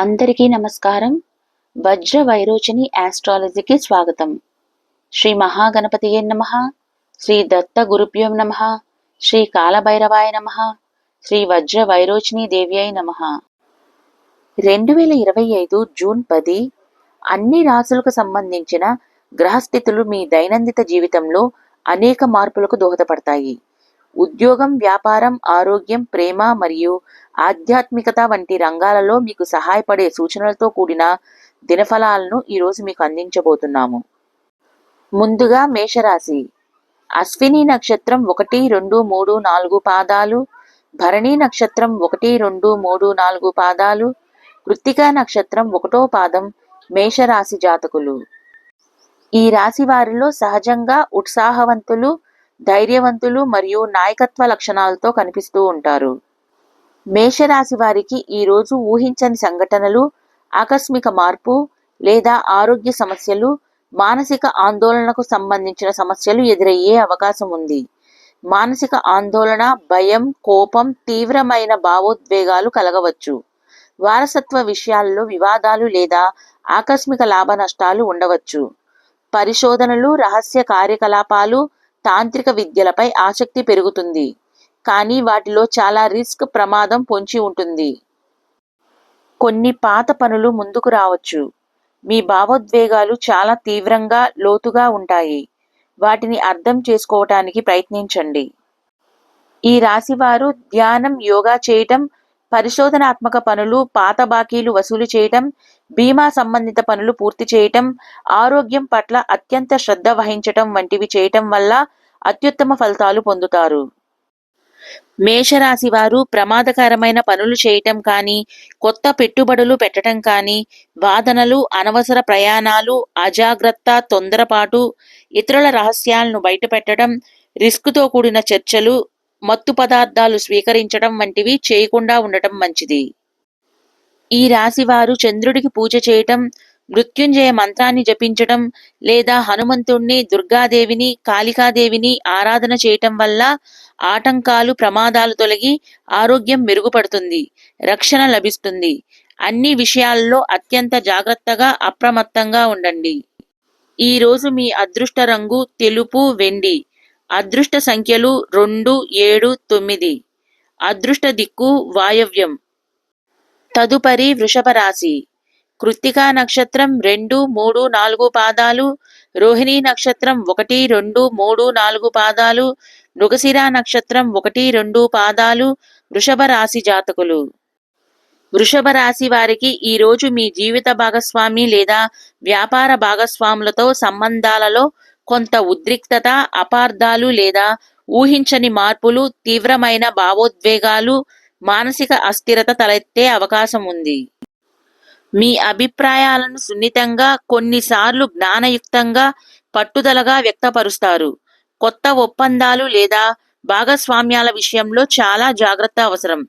అందరికీ నమస్కారం. వజ్ర వైరోచని ఆస్ట్రాలజీకి స్వాగతం. శ్రీ మహాగణపతియే నమ. శ్రీ దత్త గురుభ్యం నమ. శ్రీ కాలభైరవాయ నమ. శ్రీ వజ్ర వైరోచని దేవ్యై నమ. రెండు వేల ఇరవై ఐదు జూన్ పది అన్ని రాసులకు సంబంధించిన గ్రహస్థితులు మీ దైనందిత జీవితంలో అనేక మార్పులకు దోహదపడతాయి. ఉద్యోగం వ్యాపారం ఆరోగ్యం ప్రేమ మరియు ఆధ్యాత్మికత వంటి రంగాలలో మీకు సహాయపడే సూచనలతో కూడిన దినఫలాలను ఈరోజు మీకు అందించబోతున్నాము. ముందుగా మేషరాశి. అశ్విని నక్షత్రం ఒకటి రెండు మూడు నాలుగు పాదాలు. భరణి నక్షత్రం ఒకటి రెండు మూడు నాలుగు పాదాలు. కృత్తికా నక్షత్రం ఒకటో పాదం మేషరాశి జాతకులు. ఈ రాశి వారిలో సహజంగా ఉత్సాహవంతులు ధైర్యవంతులు మరియు నాయకత్వ లక్షణాలతో కనిపిస్తూ ఉంటారు. మేషరాశి వారికి ఈరోజు ఊహించని సంఘటనలు ఆకస్మిక మార్పు లేదా ఆరోగ్య సమస్యలు మానసిక ఆందోళనకు సంబంధించిన సమస్యలు ఎదురయ్యే అవకాశం ఉంది. మానసిక ఆందోళన భయం కోపం తీవ్రమైన భావోద్వేగాలు కలగవచ్చు. వారసత్వ విషయాల్లో వివాదాలు లేదా ఆకస్మిక లాభ నష్టాలు ఉండవచ్చు. పరిశోధనలు రహస్య కార్యకలాపాలు తాంత్రిక విద్యలపై ఆసక్తి పెరుగుతుంది. కానీ వాటిలో చాలా రిస్క్ ప్రమాదం పొంచి ఉంటుంది. కొన్ని పాత పనులు ముందుకు రావచ్చు. మీ భావోద్వేగాలు చాలా తీవ్రంగా లోతుగా ఉంటాయి. వాటిని అర్థం చేసుకోవటానికి ప్రయత్నించండి. ఈ రాశివారు ధ్యానం యోగా చేయటం పరిశోధనాత్మక పనులు పాత బాకీలు వసూలు చేయటం బీమా సంబంధిత పనులు పూర్తి చేయటం ఆరోగ్యం పట్ల అత్యంత శ్రద్ధ వహించటం వంటివి చేయటం వల్ల అత్యుత్తమ ఫలితాలు పొందుతారు. మేషరాశి వారు ప్రమాదకరమైన పనులు చేయటం కానీ కొత్త పెట్టుబడులు పెట్టడం కానీ వాదనలు అనవసర ప్రయాణాలు అజాగ్రత్త తొందరపాటు ఇతరుల రహస్యాలను బయటపెట్టడం రిస్క్తో కూడిన చర్చలు మత్తు పదార్థాలు స్వీకరించడం వంటివి చేయకుండా ఉండటం మంచిది. ఈ రాశి వారు చంద్రుడికి పూజ చేయటం మృత్యుంజయ మంత్రాన్ని జపించటం లేదా హనుమంతుణ్ణి దుర్గాదేవిని కాళికాదేవిని ఆరాధన చేయటం వల్ల ఆటంకాలు ప్రమాదాలు తొలగి ఆరోగ్యం మెరుగుపడుతుంది రక్షణ లభిస్తుంది. అన్ని విషయాల్లో అత్యంత జాగ్రత్తగా అప్రమత్తంగా ఉండండి. ఈ రోజు మీ అదృష్ట రంగు తెలుపు వెండి. అదృష్ట సంఖ్యలు రెండు ఏడు తొమ్మిది. అదృష్ట దిక్కు వాయవ్యం. తదుపరి వృషభ రాశి. కృత్తికా నక్షత్రం రెండు మూడు నాలుగు పాదాలు రోహిణీ నక్షత్రం ఒకటి రెండు మూడు నాలుగు పాదాలు మృగశిర నక్షత్రం ఒకటి రెండు పాదాలు వృషభ రాశి జాతకులు. వృషభ రాశి వారికి ఈ రోజు మీ జీవిత భాగస్వామి లేదా వ్యాపార భాగస్వాములతో సంబంధాలలో కొంత ఉద్రిక్తత అపార్థాలు లేదా ఊహించని మార్పులు తీవ్రమైన భావోద్వేగాలు మానసిక అస్థిరత తలెత్తే అవకాశం ఉంది. మీ అభిప్రాయాలను సున్నితంగా కొన్నిసార్లు జ్ఞానయుక్తంగా పట్టుదలగా వ్యక్తపరుస్తారు. కొత్త ఒప్పందాలు లేదా భాగస్వామ్యాల విషయంలో చాలా జాగ్రత్త అవసరం.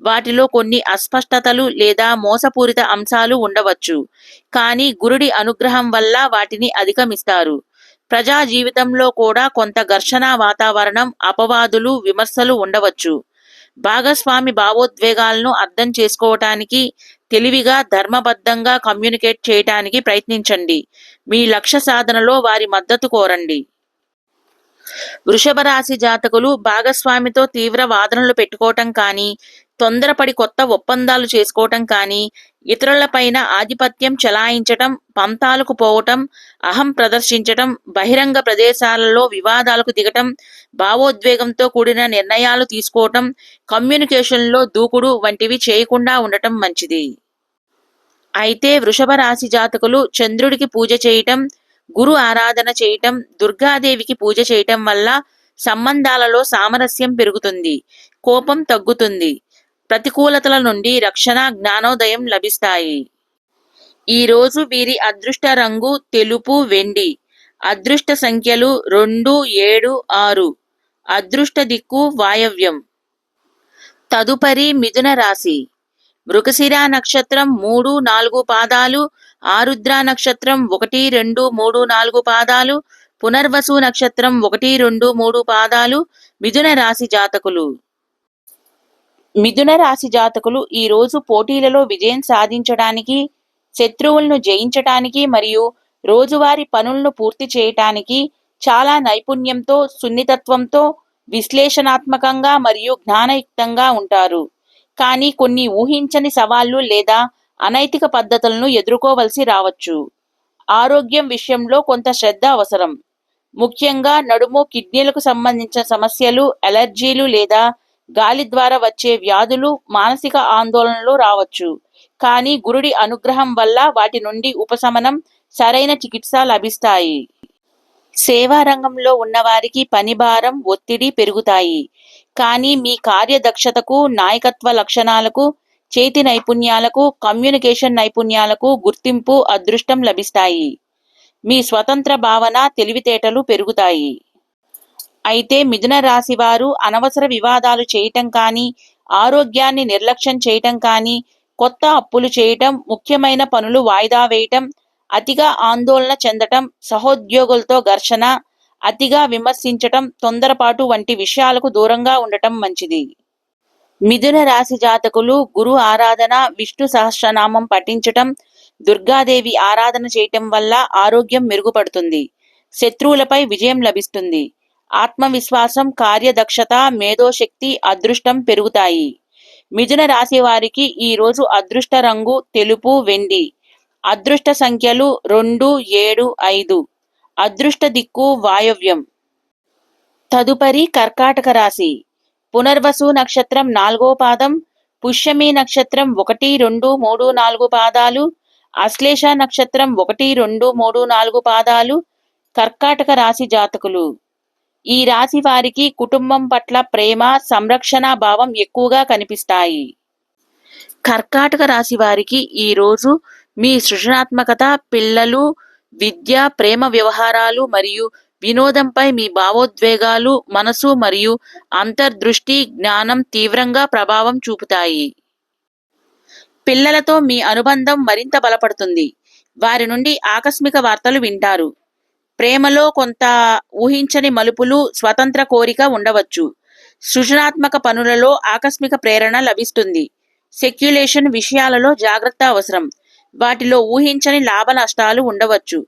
వాటిలో కొన్ని అస్పష్టతలు లేదా మోసపూరిత అంశాలు ఉండవచ్చు. కానీ గురుడి అనుగ్రహం వల్ల వాటిని అధిగమిస్తారు. ప్రజా జీవితంలో కూడా కొంత ఘర్షణ వాతావరణం అపవాదులు విమర్శలు ఉండవచ్చు. భాగస్వామి భావోద్వేగాలను అర్థం చేసుకోవటానికి తెలివిగా ధర్మబద్ధంగా కమ్యూనికేట్ చేయటానికి ప్రయత్నించండి. మీ లక్ష్య సాధనలో వారి మద్దతు కోరండి. వృషభ రాశి జాతకులు భాగస్వామితో తీవ్ర వాదనలు పెట్టుకోవటం కానీ తొందరపడి కొత్త ఒప్పందాలు చేసుకోవటం కానీ ఇతరులపైన ఆధిపత్యం చెలాయించటం పంతాలకు పోవటం అహం ప్రదర్శించటం బహిరంగ ప్రదేశాలలో వివాదాలకు దిగటం భావోద్వేగంతో కూడిన నిర్ణయాలు తీసుకోవటం కమ్యూనికేషన్లో దూకుడు వంటివి చేయకుండా ఉండటం మంచిది. అయితే వృషభ రాశి జాతకులు చంద్రుడికి పూజ చేయటం గురు ఆరాధన చేయటం దుర్గాదేవికి పూజ చేయటం వల్ల సంబంధాలలో సామరస్యం పెరుగుతుంది కోపం తగ్గుతుంది. ప్రతికూలతల నుండి రక్షణ జ్ఞానోదయం లభిస్తాయి. ఈ రోజు వీరి అదృష్ట రంగు తెలుపు వెండి. అదృష్ట సంఖ్యలు రెండు ఏడు ఆరు. అదృష్ట దిక్కు వాయవ్యం. తదుపరి మిథున రాశి. మృగశిర నక్షత్రం మూడు నాలుగు పాదాలు. ఆరుద్ర నక్షత్రం ఒకటి రెండు మూడు నాలుగు పాదాలు. పునర్వసు నక్షత్రం ఒకటి రెండు మూడు పాదాలు. మిథున రాశి జాతకులు. మిథున రాశి జాతకులు ఈ రోజు పోటీలలో విజయం సాధించడానికి శత్రువులను జయించటానికి మరియు రోజువారీ పనులను పూర్తి చేయటానికి చాలా నైపుణ్యంతో సున్నితత్వంతో విశ్లేషణాత్మకంగా మరియు జ్ఞానయుక్తంగా ఉంటారు. కానీ కొన్ని ఊహించని సవాళ్ళు లేదా అనైతిక పద్ధతులను ఎదుర్కోవలసి రావచ్చు. ఆరోగ్యం విషయంలో కొంత శ్రద్ధ అవసరం. ముఖ్యంగా నడుము కిడ్నీలకు సంబంధించిన సమస్యలు అలర్జీలు లేదా గాలి ద్వారా వచ్చే వ్యాధులు మానసిక ఆందోళనలు రావచ్చు. కానీ గురుడి అనుగ్రహం వల్ల వాటి నుండి ఉపశమనం సరైన చికిత్స లభిస్తాయి. సేవా రంగంలో ఉన్నవారికి పని భారం ఒత్తిడి పెరుగుతాయి. కానీ మీ కార్యదక్షతకు నాయకత్వ లక్షణాలకు చేతి నైపుణ్యాలకు కమ్యూనికేషన్ నైపుణ్యాలకు గుర్తింపు అదృష్టం లభిస్తాయి. మీ స్వతంత్ర భావన తెలివితేటలు పెరుగుతాయి. అయితే మిథున రాశి వారు అనవసర వివాదాలు చేయటం కానీ ఆరోగ్యాన్ని నిర్లక్ష్యం చేయటం కానీ కొత్త అప్పులు చేయటం ముఖ్యమైన పనులు వాయిదా వేయటం అతిగా ఆందోళన చెందటం సహోద్యోగులతో ఘర్షణ అతిగా విమర్శించటం తొందరపాటు వంటి విషయాలకు దూరంగా ఉండటం మంచిది. మిథున రాశి జాతకులు గురు ఆరాధన విష్ణు సహస్రనామం పఠించటం దుర్గాదేవి ఆరాధన చేయటం వల్ల ఆరోగ్యం మెరుగుపడుతుంది. శత్రువులపై విజయం లభిస్తుంది. ఆత్మవిశ్వాసం కార్యదక్షత మేధోశక్తి అదృష్టం పెరుగుతాయి. మిథున రాశి వారికి ఈ రోజు అదృష్ట రంగు తెలుపు వెండి. అదృష్ట సంఖ్యలు రెండు ఏడు ఐదు. అదృష్ట దిక్కు వాయవ్యం. తదుపరి కర్కాటక రాశి. పునర్వసు నక్షత్రం నాలుగో పాదం పుష్యమి నక్షత్రం ఒకటి రెండు మూడు నాలుగు పాదాలు అశ్లేష నక్షత్రం ఒకటి రెండు మూడు నాలుగు పాదాలు కర్కాటక రాశి జాతకులు. ఈ రాశి వారికి కుటుంబం పట్ల ప్రేమ సంరక్షణ భావం ఎక్కువగా కనిపిస్తాయి. కర్కాటక రాశి వారికి ఈ రోజు మీ సృజనాత్మకత పిల్లలు విద్య ప్రేమ వ్యవహారాలు మరియు వినోదంపై మీ భావోద్వేగాలు మనసు మరియు అంతర్దృష్టి జ్ఞానం తీవ్రంగా ప్రభావం చూపుతాయి. పిల్లలతో మీ అనుబంధం మరింత బలపడుతుంది. వారి నుండి ఆకస్మిక వార్తలు వింటారు. ప్రేమలో కొంత ఊహించని మలుపులు స్వతంత్ర కోరిక ఉండవచ్చు. సృజనాత్మక పనులలో ఆకస్మిక ప్రేరణ లభిస్తుంది. సెక్యులేషన్ విషయాలలో జాగ్రత్త అవసరం. వాటిలో ఊహించని లాభ నష్టాలు ఉండవచ్చు.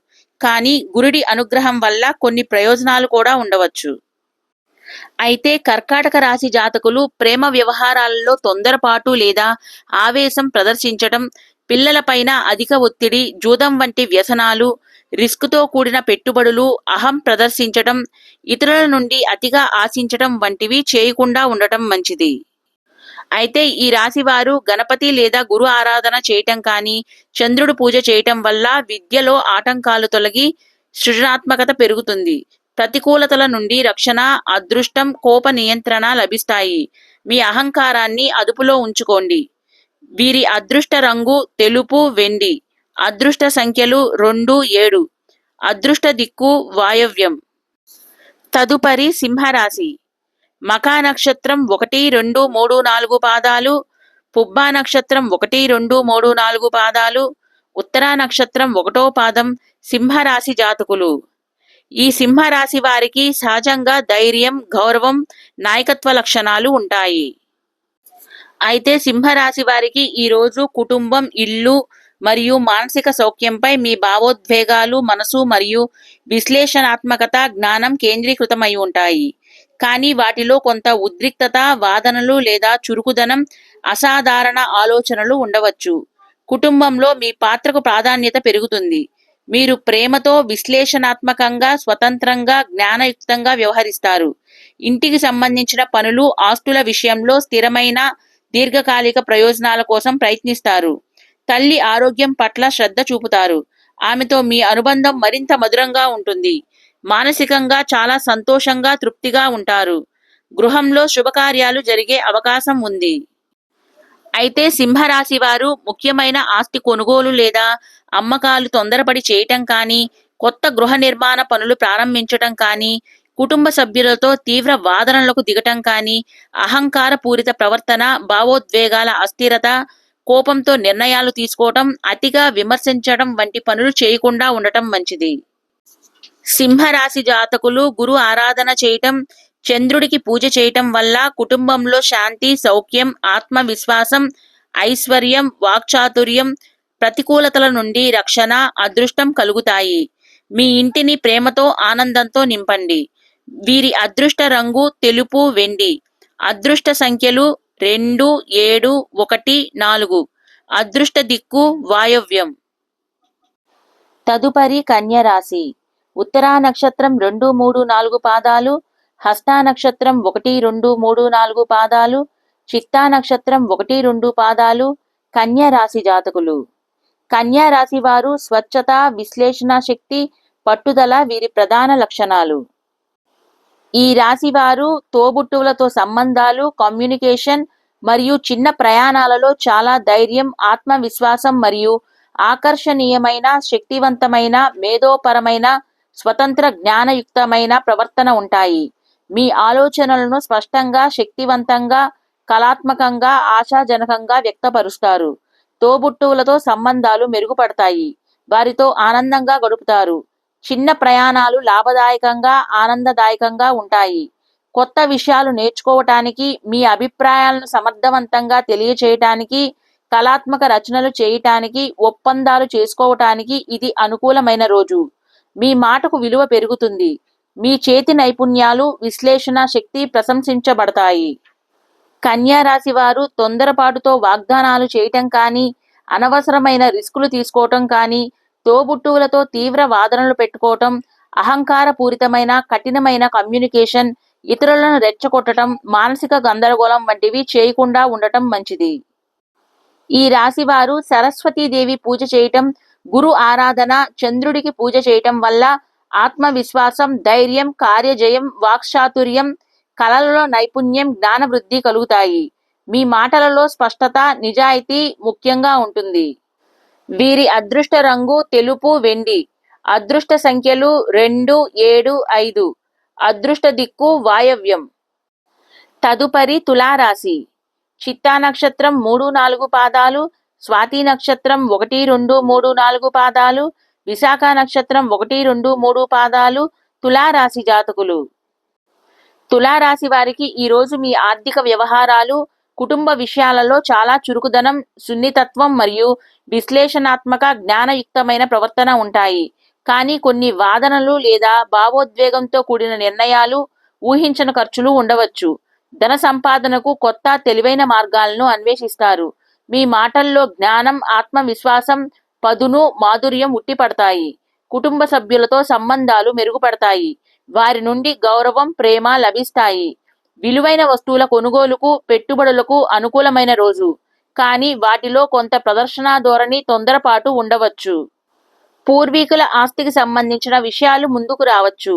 కానీ గురుడి అనుగ్రహం వల్ల కొన్ని ప్రయోజనాలు కూడా ఉండవచ్చు. అయితే కర్కాటక రాశి జాతకులు ప్రేమ వ్యవహారాలలో తొందరపాటు లేదా ఆవేశం ప్రదర్శించటం పిల్లలపైన అధిక ఒత్తిడి జూదం వంటి వ్యసనాలు రిస్క్తో కూడిన పెట్టుబడులు అహం ప్రదర్శించటం ఇతరుల నుండి అతిగా ఆశించటం వంటివి చేయకుండా ఉండటం మంచిది. అయితే ఈ రాశి వారు గణపతి లేదా గురు ఆరాధన చేయటం కానీ చంద్రుడు పూజ చేయటం వల్ల విద్యలో ఆటంకాలు తొలగి సృజనాత్మకత పెరుగుతుంది. ప్రతికూలతల నుండి రక్షణ అదృష్టం కోప నియంత్రణ లభిస్తాయి. మీ అహంకారాన్ని అదుపులో ఉంచుకోండి. వీరి అదృష్ట రంగు తెలుపు వెండి. అదృష్ట సంఖ్యలు రెండు ఏడు. అదృష్ట దిక్కు వాయవ్యం. తదుపరి సింహరాశి. మకా నక్షత్రం ఒకటి రెండు మూడు నాలుగు పాదాలు. పుబ్బా నక్షత్రం ఒకటి రెండు మూడు నాలుగు పాదాలు. ఉత్తరా నక్షత్రం ఒకటో పాదం సింహరాశి జాతకులు. ఈ సింహరాశి వారికి సహజంగా ధైర్యం గౌరవం నాయకత్వ లక్షణాలు ఉంటాయి. అయితే సింహరాశి వారికి ఈరోజు కుటుంబం ఇల్లు మరియు మానసిక సౌఖ్యంపై మీ భావోద్వేగాలు మనసు మరియు విశ్లేషణాత్మకత జ్ఞానం కేంద్రీకృతమై ఉంటాయి. కానీ వాటిలో కొంత ఉద్రిక్తత వాదనలు లేదా చురుకుదనం అసాధారణ ఆలోచనలు ఉండవచ్చు. కుటుంబంలో మీ పాత్రకు ప్రాధాన్యత పెరుగుతుంది. మీరు ప్రేమతో విశ్లేషణాత్మకంగా స్వతంత్రంగా జ్ఞానయుక్తంగా వ్యవహరిస్తారు. ఇంటికి సంబంధించిన పనులు ఆస్తుల విషయంలో స్థిరమైన దీర్ఘకాలిక ప్రయోజనాల కోసం ప్రయత్నిస్తారు. తల్లి ఆరోగ్యం పట్ల శ్రద్ధ చూపుతారు. ఆమెతో మీ అనుబంధం మరింత మధురంగా ఉంటుంది. మానసికంగా చాలా సంతోషంగా తృప్తిగా ఉంటారు. గృహంలో శుభకార్యాలు జరిగే అవకాశం ఉంది. అయితే సింహరాశి వారు ముఖ్యమైన ఆస్తి కొనుగోలు లేదా అమ్మకాలు తొందరపడి చేయటం కానీ కొత్త గృహ నిర్మాణ పనులు ప్రారంభించటం కానీ కుటుంబ సభ్యులతో తీవ్ర వాదనలకు దిగటం కానీ అహంకార పూరిత ప్రవర్తన భావోద్వేగాల అస్థిరత కోపంతో నిర్ణయాలు తీసుకోవటం అతిగా విమర్శించడం వంటి పనులు చేయకుండా ఉండటం మంచిది. సింహరాశి జాతకులు గురు ఆరాధన చేయటం చంద్రుడికి పూజ చేయటం వల్ల కుటుంబంలో శాంతి సౌఖ్యం ఆత్మవిశ్వాసం ఐశ్వర్యం వాక్చాతుర్యం ప్రతికూలతల నుండి రక్షణ అదృష్టం కలుగుతాయి. మీ ఇంటిని ప్రేమతో ఆనందంతో నింపండి. వీరి అదృష్ట రంగు తెలుపు వెండి. అదృష్ట సంఖ్యలు రెండు ఏడు ఒకటి నాలుగు. అదృష్ట దిక్కు వాయవ్యం. తదుపరి కన్యరాశి. ఉత్తరా నక్షత్రం రెండు మూడు నాలుగు పాదాలు. హస్తా నక్షత్రం ఒకటి రెండు మూడు నాలుగు పాదాలు. చిత్తా నక్షత్రం ఒకటి రెండు పాదాలు. కన్యరాశి జాతకులు. కన్యా రాశి వారు స్వచ్ఛత విశ్లేషణ శక్తి పట్టుదల వీరి ప్రధాన లక్షణాలు. ఈ రాశి వారు తోబుట్టువులతో సంబంధాలు కమ్యూనికేషన్ మరియు చిన్న ప్రయాణాలలో చాలా ధైర్యం ఆత్మవిశ్వాసం మరియు ఆకర్షణీయమైన శక్తివంతమైన మేధోపరమైన స్వతంత్ర జ్ఞానయుక్తమైన ప్రవర్తన ఉంటాయి. మీ ఆలోచనలను స్పష్టంగా శక్తివంతంగా కళాత్మకంగా ఆశాజనకంగా వ్యక్తపరుస్తారు. తోబుట్టువులతో సంబంధాలు మెరుగుపడతాయి. వారితో ఆనందంగా గడుపుతారు. చిన్న ప్రయాణాలు లాభదాయకంగా ఆనందదాయకంగా ఉంటాయి. కొత్త విషయాలు నేర్చుకోవటానికి మీ అభిప్రాయాలను సమర్థవంతంగా తెలియచేయటానికి కళాత్మక రచనలు చేయటానికి ఒప్పందాలు చేసుకోవటానికి ఇది అనుకూలమైన రోజు. మీ మాటకు విలువ పెరుగుతుంది. మీ చేతి నైపుణ్యాలు విశ్లేషణ శక్తి ప్రశంసించబడతాయి. కన్యా రాశి వారు తొందరపాటుతో వాగ్దానాలు చేయటం కానీ అనవసరమైన రిస్కులు తీసుకోవటం కానీ తోబుట్టువులతో తీవ్ర వాదనలు పెట్టుకోవటం అహంకారపూరితమైన కఠినమైన కమ్యూనికేషన్ ఇతరులను రెచ్చగొట్టడం మానసిక గందరగోళం వంటివి చేయకుండా ఉండటం మంచిది. ఈ రాశి వారు సరస్వతీదేవి పూజ చేయటం గురు ఆరాధన చంద్రుడికి పూజ చేయటం వల్ల ఆత్మవిశ్వాసం ధైర్యం కార్యజయం వాక్చాతుర్యం కళలలో నైపుణ్యం జ్ఞానవృద్ధి కలుగుతాయి. మీ మాటలలో స్పష్టత నిజాయితీ ముఖ్యంగా ఉంటుంది. వీరి అదృష్ట రంగు తెలుపు వెండి. అదృష్ట సంఖ్యలు రెండు ఏడు ఐదు. అదృష్ట దిక్కు వాయవ్యం. తదుపరి తులారాశి. చిత్తా నక్షత్రం మూడు నాలుగు పాదాలు. స్వాతి నక్షత్రం ఒకటి రెండు మూడు నాలుగు పాదాలు. విశాఖ నక్షత్రం ఒకటి రెండు మూడు పాదాలు. తులారాశి జాతకులు. తులారాశి వారికి ఈరోజు మీ ఆర్థిక వ్యవహారాలు కుటుంబ విషయాలలో చాలా చురుకుదనం సున్నితత్వం మరియు విశ్లేషణాత్మక జ్ఞానయుక్తమైన ప్రవర్తన ఉంటాయి. కానీ కొన్ని వాదనలు లేదా భావోద్వేగంతో కూడిన నిర్ణయాలు ఊహించని ఖర్చులు ఉండవచ్చు. ధన సంపాదనకు కొత్త తెలివైన మార్గాలను అన్వేషిస్తారు. మీ మాటల్లో జ్ఞానం ఆత్మవిశ్వాసం పదును మాధుర్యం ఉట్టిపడతాయి. కుటుంబ సభ్యులతో సంబంధాలు మెరుగుపడతాయి. వారి నుండి గౌరవం ప్రేమ లభిస్తాయి. విలువైన వస్తువుల కొనుగోలుకు పెట్టుబడులకు అనుకూలమైన రోజు. కానీ వాటిలో కొంత ప్రదర్శన ధోరణి తొందరపాటు ఉండవచ్చు. పూర్వీకుల ఆస్తికి సంబంధించిన విషయాలు ముందుకు రావచ్చు.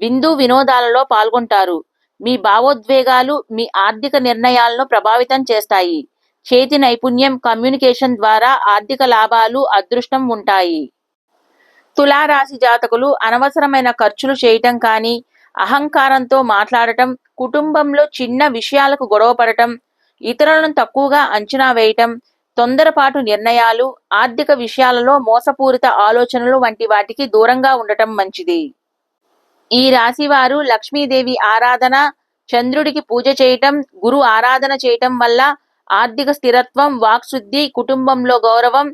విందు వినోదాలలో పాల్గొంటారు. మీ భావోద్వేగాలు మీ ఆర్థిక నిర్ణయాలను ప్రభావితం చేస్తాయి. చేతి నైపుణ్యం కమ్యూనికేషన్ ద్వారా ఆర్థిక లాభాలు అదృష్టం ఉంటాయి. తులారాశి జాతకులు అనవసరమైన ఖర్చులు చేయటం కానీ అహంకారంతో మాట్లాడటం కుటుంబంలో చిన్న విషయాలకు గొడవపడటం ఇతరులను తక్కువగా అంచనా వేయటం తొందరపాటు నిర్ణయాలు ఆర్థిక విషయాలలో మోసపూరిత ఆలోచనలు వంటి వాటికి దూరంగా ఉండటం మంచిది. ఈ రాశి వారు లక్ష్మీదేవి ఆరాధన చంద్రుడికి పూజ చేయటం గురు ఆరాధన చేయటం వల్ల ఆర్థిక స్థిరత్వం వాక్శుద్ధి కుటుంబంలో గౌరవం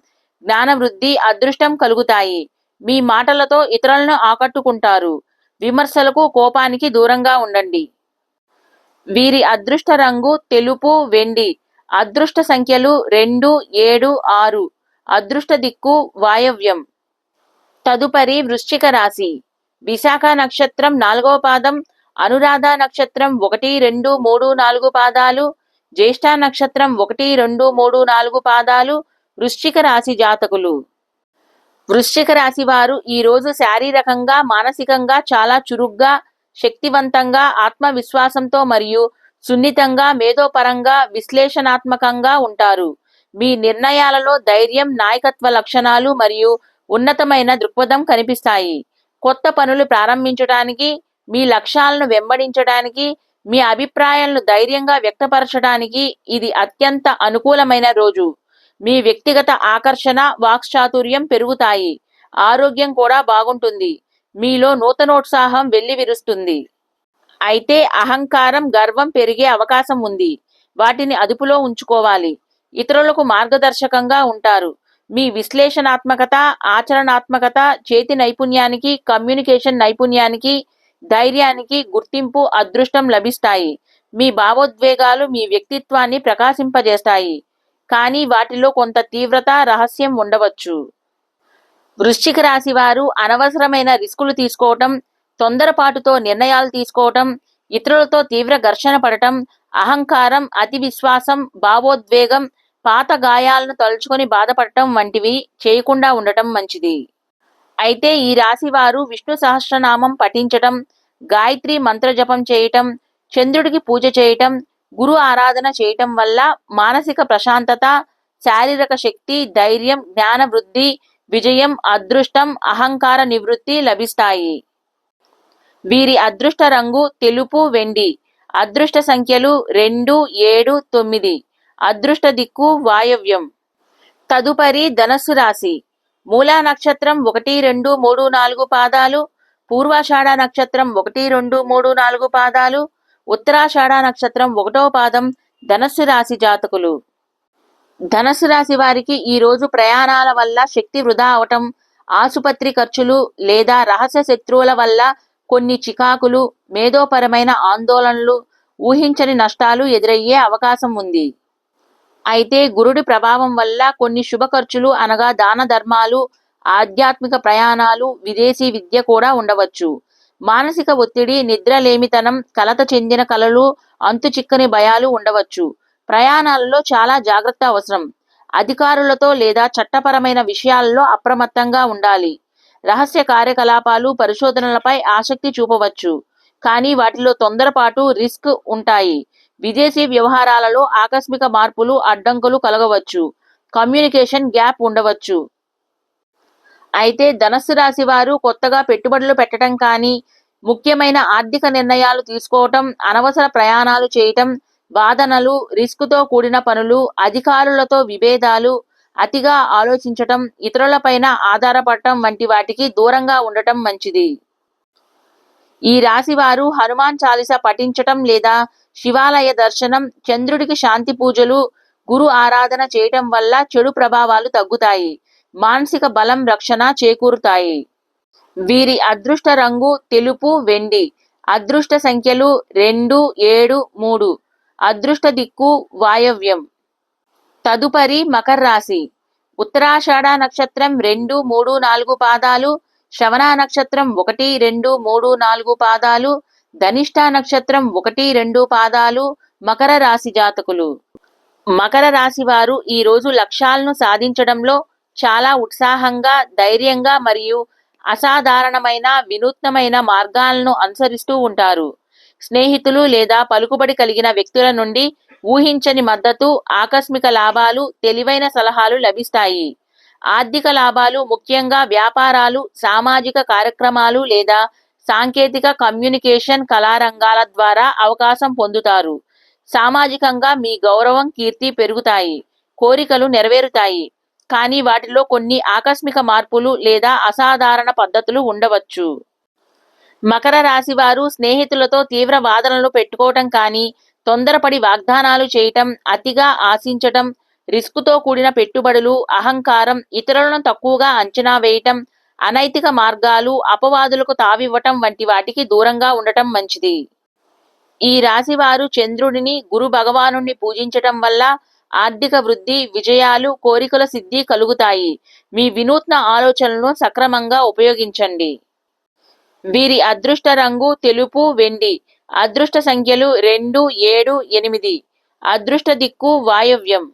జ్ఞానవృద్ధి అదృష్టం కలుగుతాయి. మీ మాటలతో ఇతరులను ఆకట్టుకుంటారు. విమర్శలకు కోపానికి దూరంగా ఉండండి. వీరి అదృష్ట రంగు తెలుపు వెండి. అదృష్ట సంఖ్యలు రెండు ఏడు ఆరు. అదృష్ట దిక్కు వాయవ్యం. తదుపరి వృశ్చిక రాశి. విశాఖ నక్షత్రం నాలుగవ పాదం అనురాధ నక్షత్రం ఒకటి రెండు మూడు నాలుగు పాదాలు జ్యేష్ఠ నక్షత్రం ఒకటి రెండు మూడు నాలుగు పాదాలు వృశ్చిక రాశి జాతకులు. వృశ్చిక రాశి వారు ఈ రోజు శారీరకంగా మానసికంగా చాలా చురుగ్గా శక్తివంతంగా ఆత్మవిశ్వాసంతో మరియు సున్నితంగా మేధోపరంగా విశ్లేషణాత్మకంగా ఉంటారు. మీ నిర్ణయాలలో ధైర్యం నాయకత్వ లక్షణాలు మరియు ఉన్నతమైన దృక్పథం కనిపిస్తాయి. కొత్త పనులు ప్రారంభించడానికి మీ లక్ష్యాలను వెంబడించడానికి మీ అభిప్రాయాలను ధైర్యంగా వ్యక్తపరచడానికి ఇది అత్యంత అనుకూలమైన రోజు. మీ వ్యక్తిగత ఆకర్షణ వాక్చాతుర్యం పెరుగుతాయి. ఆరోగ్యం కూడా బాగుంటుంది. మీలో నూతనోత్సాహం వెల్లివిరుస్తుంది అయితే అహంకారం గర్వం పెరిగే అవకాశం ఉంది. వాటిని అదుపులో ఉంచుకోవాలి. ఇతరులకు మార్గదర్శకంగా ఉంటారు. మీ విశ్లేషణాత్మకత ఆచరణాత్మకత చేతి నైపుణ్యానికి కమ్యూనికేషన్ నైపుణ్యానికి ధైర్యానికి గుర్తింపు అదృష్టం లభిస్తాయి. మీ భావోద్వేగాలు మీ వ్యక్తిత్వాన్ని ప్రకాశింపజేస్తాయి. కానీ వాటిలో కొంత తీవ్రత రహస్యం ఉండవచ్చు. వృశ్చిక రాశి వారు అనవసరమైన రిస్కులు తీసుకోవటం తొందరపాటుతో నిర్ణయాలు తీసుకోవటం ఇతరులతో తీవ్ర ఘర్షణ పడటం అహంకారం అతి విశ్వాసం భావోద్వేగం పాత గాయాలను తలుచుకొని బాధపడటం వంటివి చేయకుండా ఉండటం మంచిది. అయితే ఈ రాశి వారు విష్ణు సహస్రనామం పఠించటం గాయత్రి మంత్రజపం చేయటం చంద్రుడికి పూజ చేయటం గురు ఆరాధన చేయటం వల్ల మానసిక ప్రశాంతత శారీరక శక్తి ధైర్యం జ్ఞాన వృద్ధి విజయం అదృష్టం అహంకార నివృత్తి లభిస్తాయి. వీరి అదృష్ట రంగు తెలుపు వెండి. అదృష్ట సంఖ్యలు రెండు ఏడు తొమ్మిది. అదృష్ట దిక్కు వాయవ్యం. తదుపరి ధనస్సు రాశి. మూలా నక్షత్రం ఒకటి రెండు మూడు నాలుగు పాదాలు. పూర్వాషాఢ నక్షత్రం ఒకటి రెండు మూడు నాలుగు పాదాలు. ఉత్తరాషాఢ నక్షత్రం ఒకటో పాదం ధనస్సు రాశి జాతకులు. ధనస్సు రాశి వారికి ఈ రోజు ప్రయాణాల వల్ల శక్తి వృధా అవటం ఆసుపత్రి ఖర్చులు లేదా రహస్య శత్రువుల వల్ల కొన్ని చికాకులు మేధోపరమైన ఆందోళనలు ఊహించని నష్టాలు ఎదురయ్యే అవకాశం ఉంది. అయితే గురుడి ప్రభావం వల్ల కొన్ని శుభ ఖర్చులు అనగా దాన ధర్మాలు ఆధ్యాత్మిక ప్రయాణాలు విదేశీ విద్య కూడా ఉండవచ్చు. మానసిక ఒత్తిడి నిద్రలేమితనం కలత చెందిన కలలు అంతు చిక్కని భయాలు ఉండవచ్చు. ప్రయాణాలలో చాలా జాగ్రత్త అవసరం. అధికారులతో లేదా చట్టపరమైన విషయాల్లో అప్రమత్తంగా ఉండాలి. రహస్య కార్యకలాపాలు పరిశోధనలపై ఆసక్తి చూపవచ్చు. కానీ వాటిలో తొందరపాటు రిస్క్ ఉంటాయి. విదేశీ వ్యవహారాలలో ఆకస్మిక మార్పులు అడ్డంకులు కలగవచ్చు. కమ్యూనికేషన్ గ్యాప్ ఉండవచ్చు. అయితే ధనస్సు రాశి వారు కొత్తగా పెట్టుబడులు పెట్టడం కానీ ముఖ్యమైన ఆర్థిక నిర్ణయాలు తీసుకోవటం అనవసర ప్రయాణాలు చేయటం వాదనలు రిస్క్తో కూడిన పనులు అధికారులతో విభేదాలు అతిగా ఆలోచించటం ఇతరులపైన ఆధారపడటం వంటి వాటికి దూరంగా ఉండటం మంచిది. ఈ రాశి వారు హనుమాన్ చాలీస పఠించటం లేదా శివాలయ దర్శనం చంద్రుడికి శాంతి పూజలు గురు ఆరాధన చేయటం వల్ల చెడు ప్రభావాలు తగ్గుతాయి. మానసిక బలం రక్షణ చేకూరుతాయి. వీరి అదృష్ట రంగు తెలుపు వెండి. అదృష్ట సంఖ్యలు రెండు ఏడు మూడు. అదృష్ట దిక్కు వాయవ్యం. తదుపరి మకర రాశి. ఉత్తరాషాఢ నక్షత్రం రెండు మూడు నాలుగు పాదాలు. శ్రవణ నక్షత్రం ఒకటి రెండు మూడు నాలుగు పాదాలు. ధనిష్ట నక్షత్రం ఒకటి రెండు పాదాలు. మకర రాశి జాతకులు. మకర రాశి వారు ఈ రోజు లక్ష్యాలను సాధించడంలో చాలా ఉత్సాహంగా ధైర్యంగా మరియు అసాధారణమైన వినూత్నమైన మార్గాలను అనుసరిస్తూ ఉంటారు. స్నేహితులు లేదా పలుకుబడి కలిగిన వ్యక్తుల నుండి ఊహించని మద్దతు ఆకస్మిక లాభాలు తెలివైన సలహాలు లభిస్తాయి. ఆర్థిక లాభాలు ముఖ్యంగా వ్యాపారాలు సామాజిక కార్యక్రమాలు లేదా సాంకేతిక కమ్యూనికేషన్ కళారంగాల ద్వారా అవకాశం పొందుతారు. సామాజికంగా మీ గౌరవం కీర్తి పెరుగుతాయి. కోరికలు నెరవేరుతాయి. కానీ వాటిలో కొన్ని ఆకస్మిక మార్పులు లేదా అసాధారణ పద్ధతులు ఉండవచ్చు. మకర రాశి వారు స్నేహితులతో తీవ్ర వాదనలు పెట్టుకోవటం కానీ తొందరపడి వాగ్దానాలు చేయటం అతిగా ఆశించటం రిస్కుతో కూడిన పెట్టుబడులు అహంకారం ఇతరులను తక్కువగా అంచనా వేయటం అనైతిక మార్గాలు అపవాదులకు తావివ్వటం వంటి వాటికి దూరంగా ఉండటం మంచిది. ఈ రాశి వారు చంద్రుడిని గురు భగవానుణ్ణి పూజించటం వల్ల ఆర్థిక వృద్ధి విజయాలు కోరికల సిద్ధి కలుగుతాయి. మీ వినూత్న ఆలోచనలను సక్రమంగా ఉపయోగించండి. వీరి అదృష్ట రంగు తెలుపు వెండి. అదృష్ట సంఖ్యలు రెండు ఏడు ఎనిమిది. అదృష్ట దిక్కు వాయవ్యం.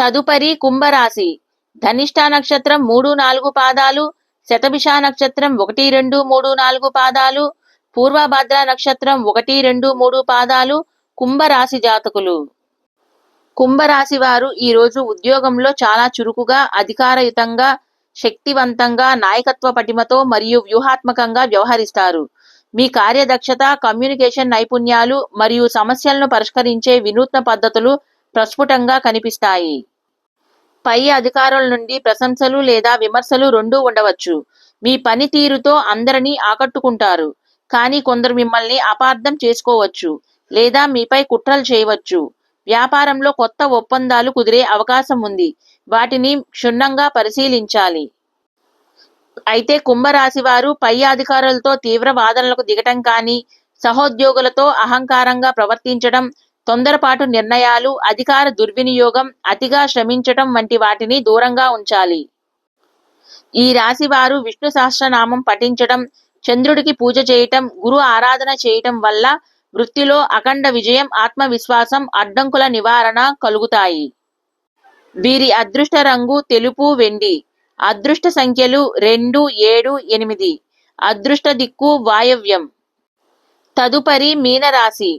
తదుపరి కుంభరాశి. ధనిష్ట నక్షత్రం మూడు నాలుగు పాదాలు. శతభిష నక్షత్రం ఒకటి రెండు మూడు నాలుగు పాదాలు. పూర్వభద్ర నక్షత్రం ఒకటి రెండు మూడు పాదాలు. కుంభరాశి జాతకులు. కుంభరాశి వారు ఈ రోజు ఉద్యోగంలో చాలా చురుకుగా అధికారయుతంగా శక్తివంతంగా నాయకత్వ పటిమతో మరియు వ్యూహాత్మకంగా వ్యవహరిస్తారు. మీ కార్యదక్షత కమ్యూనికేషన్ నైపుణ్యాలు మరియు సమస్యలను పరిష్కరించే వినూత్న పద్ధతులు ప్రస్ఫుటంగా కనిపిస్తాయి. పై అధికారుల నుండి ప్రశంసలు లేదా విమర్శలు రెండూ ఉండవచ్చు. మీ పనితీరుతో అందరినీ ఆకట్టుకుంటారు. కానీ కొందరు మిమ్మల్ని అపార్థం చేసుకోవచ్చు లేదా మీపై కుట్రలు చేయవచ్చు. వ్యాపారంలో కొత్త ఒప్పందాలు కుదిరే అవకాశం ఉంది వాటిని క్షుణ్ణంగా పరిశీలించాలి. అయితే కుంభరాశి వారు పై అధికారులతో తీవ్ర వాదనలకు దిగటం కానీ సహోద్యోగులతో అహంకారంగా ప్రవర్తించడం తొందరపాటు నిర్ణయాలు అధికార దుర్వినియోగం అతిగా శ్రమించటం వంటి వాటిని దూరంగా ఉంచాలి. ఈ రాశి వారు విష్ణు సహస్రనామం పఠించడం చంద్రుడికి పూజ చేయటం గురు ఆరాధన చేయటం వల్ల వృత్తిలో అఖండ విజయం ఆత్మవిశ్వాసం అడ్డంకుల నివారణ కలుగుతాయి. వీరి అదృష్ట రంగు తెలుపు వెండి. అదృష్ట సంఖ్యలు రెండు ఏడు ఎనిమిది. అదృష్ట దిక్కు వాయవ్యం. తదుపరి మీనరాశి.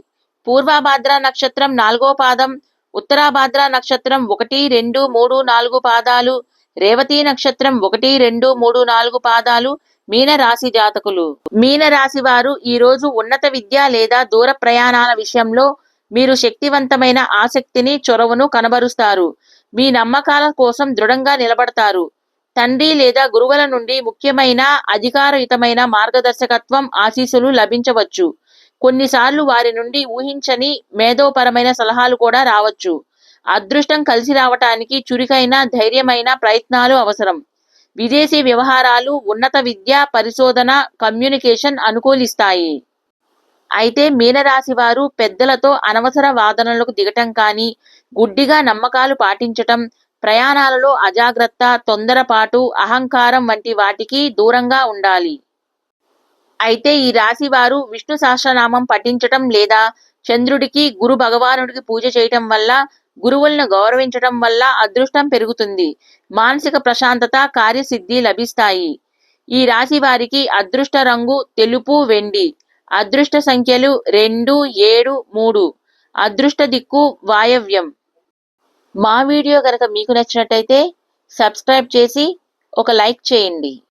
పూర్వభాద్ర నక్షత్రం నాలుగో పాదం ఉత్తరాభాద్ర నక్షత్రం ఒకటి రెండు మూడు నాలుగు పాదాలు రేవతీ నక్షత్రం ఒకటి రెండు మూడు నాలుగు పాదాలు మీనరాశి జాతకులు. మీనరాశి వారు ఈ రోజు ఉన్నత విద్య లేదా దూర ప్రయాణాల విషయంలో మీరు శక్తివంతమైన ఆసక్తిని చొరవను కనబరుస్తారు. మీ నమ్మకాల కోసం దృఢంగా నిలబడతారు. తండ్రి లేదా గురువుల నుండి ముఖ్యమైన అధికారయుతమైన మార్గదర్శకత్వం ఆశీస్సులు లభించవచ్చు. కొన్నిసార్లు వారి నుండి ఊహించని మేధోపరమైన సలహాలు కూడా రావచ్చు. అదృష్టం కలిసి రావటానికి చురుకైన ధైర్యమైన ప్రయత్నాలు అవసరం. విదేశీ వ్యవహారాలు ఉన్నత విద్య పరిశోధన కమ్యూనికేషన్ అనుకూలిస్తాయి. అయితే మీనరాశి వారు పెద్దలతో అనవసర వాదనలకు దిగటం కానీ గుడ్డిగా నమ్మకాలు పాటించటం ప్రయాణాలలో అజాగ్రత్త తొందరపాటు అహంకారం వంటి వాటికి దూరంగా ఉండాలి. అయితే ఈ రాశి వారు విష్ణు సహస్రనామం పఠించటం లేదా చంద్రుడికి గురు భగవానుడికి పూజ చేయటం వల్ల గురువులను గౌరవించడం వల్ల అదృష్టం పెరుగుతుంది. మానసిక ప్రశాంతత కార్యసిద్ధి లభిస్తాయి. ఈ రాశి వారికి అదృష్ట రంగు తెలుపు వెండి. అదృష్ట సంఖ్యలు రెండు ఏడు మూడు. అదృష్ట దిక్కు వాయవ్యం. మా వీడియో కనుక మీకు నచ్చినట్టయితే సబ్స్క్రైబ్ చేసి ఒక లైక్ చేయండి.